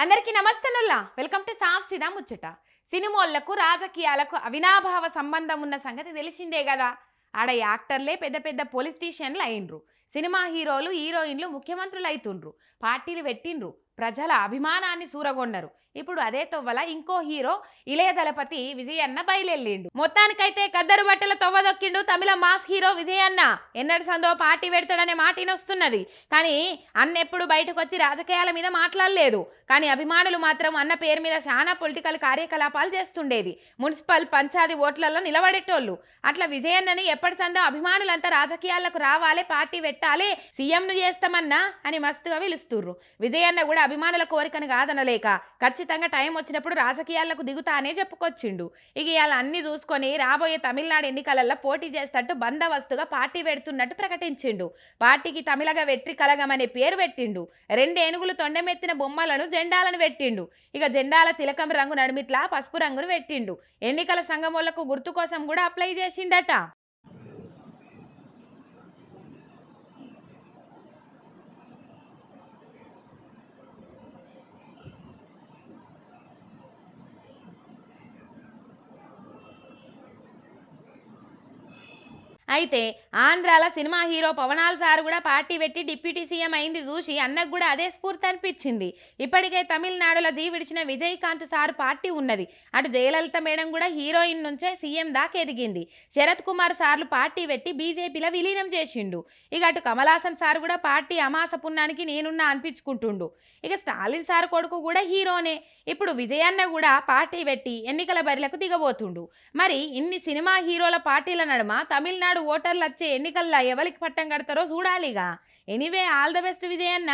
అందరికీ నమస్తనుల్లా. Welcome to సాఫ్ సిదా ముచ్చట. సినిమాలకు రాజకీయాలకు అవినాభావ సంబంధం ఉన్న సంగతి తెలిసిందే కదా ఆడ యాక్టర్లే పెద్ద పెద్ద పొలిటీషియన్లు అయినరు సినిమా హీరోలు హీరోయిన్లు ముఖ్యమంత్రులు అవుతుండ్రు పార్టీలు పెట్టిండ్రు. ప్రజల అభిమానాన్ని సూరగొండరు. ఇప్పుడు అదే తొవ్వల ఇంకో హీరో ఇళయ దళపతి విజయన్న బయలెళ్ళిండు మొత్తానికైతే కద్దరు బట్టల తొవ్వదొక్కిండు తమిళ మాస్ హీరో విజయన్న. ఎన్నటి సందో పార్టీ పెడతాడనే మాటినొస్తున్నది కానీ అన్న ఎప్పుడు బయటకు వచ్చి రాజకీయాల మీద మాట్లాడలేదు. కానీ అభిమానులు మాత్రం అన్న పేరు మీద చాలా పొలిటికల్ కార్యకలాపాలు చేస్తుండేది. మున్సిపల్ పంచాది ఓట్లలో నిలబడేటోళ్ళు. అట్లా విజయన్నని ఎప్పటి సందో అభిమానులంతా రాజకీయాలకు రావాలి పార్టీ పెట్టాలి సీఎంను చేస్తామన్నా అని మస్తుగా పిలుస్తుర్రు. విజయన్న కూడా అభిమానుల కోరికను కాదనలేక ఖచ్చితంగా టైం వచ్చినప్పుడు రాజకీయాలకు దిగుతానే చెప్పుకొచ్చిండు. ఇక ఇవాళ అన్ని చూసుకొని రాబోయే తమిళనాడు ఎన్నికలలో పోటీ చేస్తట్టు బందవస్తుగా పార్టీ పెడుతున్నట్టు ప్రకటించిండు. పార్టీకి తమిళగా వెట్రి కలగం అనే పేరు పెట్టిండు. రెండు ఏనుగులు తొండమెత్తిన బొమ్మలను జెండాలను పెట్టిండు. ఇక జెండాల తిలకం రంగు నడిమిట్లా పసుపు రంగును పెట్టిండు. ఎన్నికల సంఘములకు గుర్తు కోసం కూడా అప్లై చేసిండట. అయితే ఆంధ్రాల సినిమా హీరో పవనాల్ సార్ కూడా పార్టీ పెట్టి డిప్యూటీ సీఎం అయింది చూసి అన్నకు కూడా అదే స్ఫూర్తి అనిపించింది. ఇప్పటికే తమిళనాడులో జీ విడిచిన విజయకాంత్ సార్ పార్టీ ఉన్నది. అటు జయలలిత మేడం కూడా హీరోయిన్ నుంచే సీఎం దాకా ఎదిగింది. శరత్ కుమార్ సార్లు పార్టీ పెట్టి బీజేపీలో విలీనం చేసిండు. ఇక అటు కమలాసన్ సార్ కూడా పార్టీ అమాస పున్నానికి నేనున్నా అనిపించుకుంటుండు. ఇక స్టాలిన్ సార్ కొడుకు కూడా హీరోనే. ఇప్పుడు విజయన్న కూడా పార్టీ పెట్టి ఎన్నికల బరిలకు దిగబోతుండు. మరి ఇన్ని సినిమా హీరోల పార్టీల నడుమ తమిళనాడు ఓటర్ల వచ్చే ఎన్నికల్లో ఎవరికి పట్టం కడతారో చూడాలిగా. Anyway all the best విజయన్న.